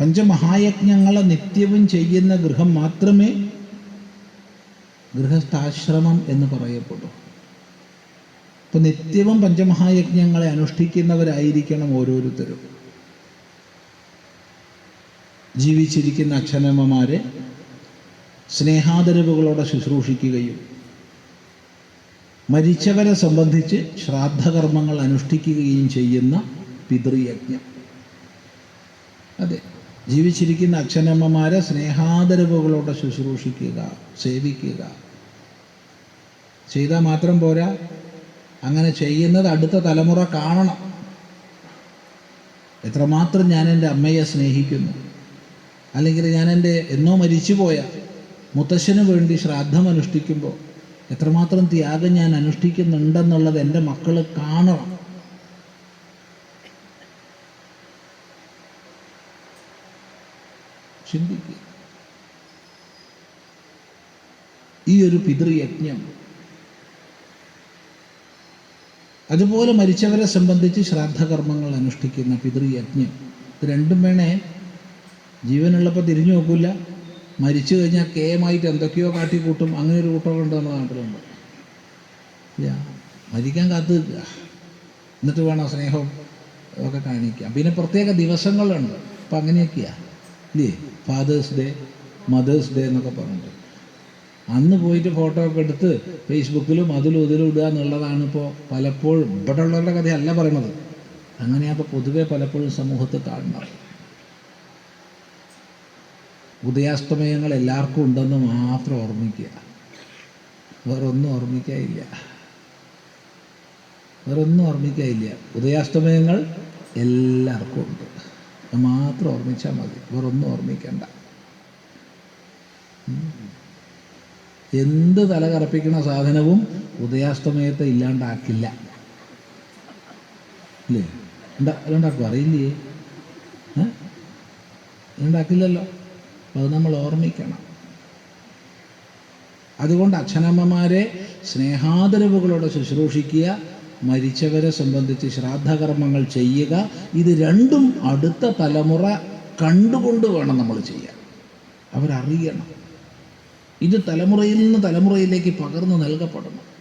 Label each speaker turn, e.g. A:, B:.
A: പഞ്ചമഹായജ്ഞങ്ങളെ നിത്യവും ചെയ്യുന്ന ഗൃഹം മാത്രമേ ഗൃഹസ്ഥാശ്രമം എന്ന് പറയപ്പെടൂ. ഇപ്പം നിത്യവും പഞ്ചമഹായജ്ഞങ്ങളെ അനുഷ്ഠിക്കുന്നവരായിരിക്കണം ഓരോരുത്തരും. ജീവിച്ചിരിക്കുന്ന അച്ഛനമ്മമാരെ സ്നേഹാദരവുകളോടെ ശുശ്രൂഷിക്കുകയും മരിച്ചവരെ സംബന്ധിച്ച് ശ്രാദ്ധകർമ്മങ്ങൾ അനുഷ്ഠിക്കുകയും ചെയ്യുന്ന പിതൃയജ്ഞം. അതെ. ജീവിച്ചിരിക്കുന്ന അച്ഛനമ്മമാരെ സ്നേഹാദരവുകളോടെ ശുശ്രൂഷിക്കുക സേവിക്കുക. ചെയ്താൽ മാത്രം പോരാ. അങ്ങനെ ചെയ്യുന്നത് അടുത്ത തലമുറ കാണണം. എത്രമാത്രം ഞാൻ എന്റെ അമ്മയെ സ്നേഹിക്കുന്നു. അല്ലെങ്കിൽ ഞാൻ എന്റെ എന്നോ മരിച്ചുപോയ മുത്തശ്ശന് വേണ്ടി ശ്രാദ്ധം അനുഷ്ഠിക്കുമ്പോൾ എത്രമാത്രം ത്യാഗം ഞാൻ അനുഷ്ഠിക്കുന്നുണ്ടെന്നുള്ളത് എന്റെ മക്കൾ കാണണം. ചിന്തിക്കുക. ഈ ഒരു പിതൃയജ്ഞം അതുപോലെ മരിച്ചവരെ സംബന്ധിച്ച് ശ്രാദ്ധകർമ്മങ്ങൾ അനുഷ്ഠിക്കുന്ന പിതൃയജ്ഞം ഇത് രണ്ടും വേണേ. ജീവനുള്ളപ്പോൾ തിരിഞ്ഞു നോക്കില്ല മരിച്ചു കഴിഞ്ഞാൽ കേമായിട്ട് എന്തൊക്കെയോ കാട്ടിക്കൂട്ടും. അങ്ങനെ ഒരു കൂട്ടമൊക്കെ ഉണ്ട് നമ്മുടെ നാട്ടിലുണ്ട്. ഇല്ല മരിക്കാൻ കാത്തു എന്നിട്ട് വേണം സ്നേഹം ഒക്കെ കാണിക്കാം പിന്നെ പ്രത്യേക ദിവസങ്ങളുണ്ട്. അപ്പം അങ്ങനെയൊക്കെയാണ് ഇല്ലേ ഫാദേഴ്സ് ഡേ മദേഴ്സ് ഡേ എന്നൊക്കെ പറഞ്ഞിട്ട്. അന്ന് പോയിട്ട് ഫോട്ടോ ഒക്കെ എടുത്ത് ഫേസ്ബുക്കിലും അതിലും ഇതിലും ഇടുക എന്നുള്ളതാണ് ഇപ്പോൾ പലപ്പോഴും ഇവിടെ ഉള്ളവരുടെ കഥയല്ല പറയണത്. അങ്ങനെയാണ് ഇപ്പോൾ പൊതുവെ പലപ്പോഴും സമൂഹത്തിൽ കാണുന്നത് ഉദയാസ്തമയങ്ങൾ എല്ലാവർക്കും ഉണ്ടെന്ന് മാത്രം ഓർമ്മിക്കുക. വേറൊന്നും ഓർമ്മിക്കാനില്ല വേറൊന്നും ഓർമ്മിക്കാനില്ല ഉദയാസ്തമയങ്ങൾ എല്ലാവർക്കും ഉണ്ട്. അത് മാത്രം ഓർമ്മിച്ചാൽ മതി. വേറൊന്നും ഓർമ്മിക്കണ്ട. എന്ത് തല കറപ്പിക്കുന്ന സാധനവും ഉദയാസ്തമയത്തെ ഇല്ലാണ്ടാക്കില്ല. എന്താ ഉണ്ടാക്കും അറിയില്ലേ? ഉണ്ടാക്കില്ലല്ലോ അത് നമ്മൾ ഓർമ്മിക്കണം. അതുകൊണ്ട് അച്ഛനമ്മമാരെ സ്നേഹാദരവുകളോടെ ശുശ്രൂഷിക്കുക മരിച്ചവരെ സംബന്ധിച്ച് ശ്രാദ്ധകർമ്മങ്ങൾ ചെയ്യുക ഇത് രണ്ടും അടുത്ത തലമുറ കണ്ടുകൊണ്ട് വേണം നമ്മൾ ചെയ്യാൻ. അവരറിയണം. ഇത് തലമുറയിൽ നിന്ന് തലമുറയിലേക്ക് പകർന്നു നൽകപ്പെടണം.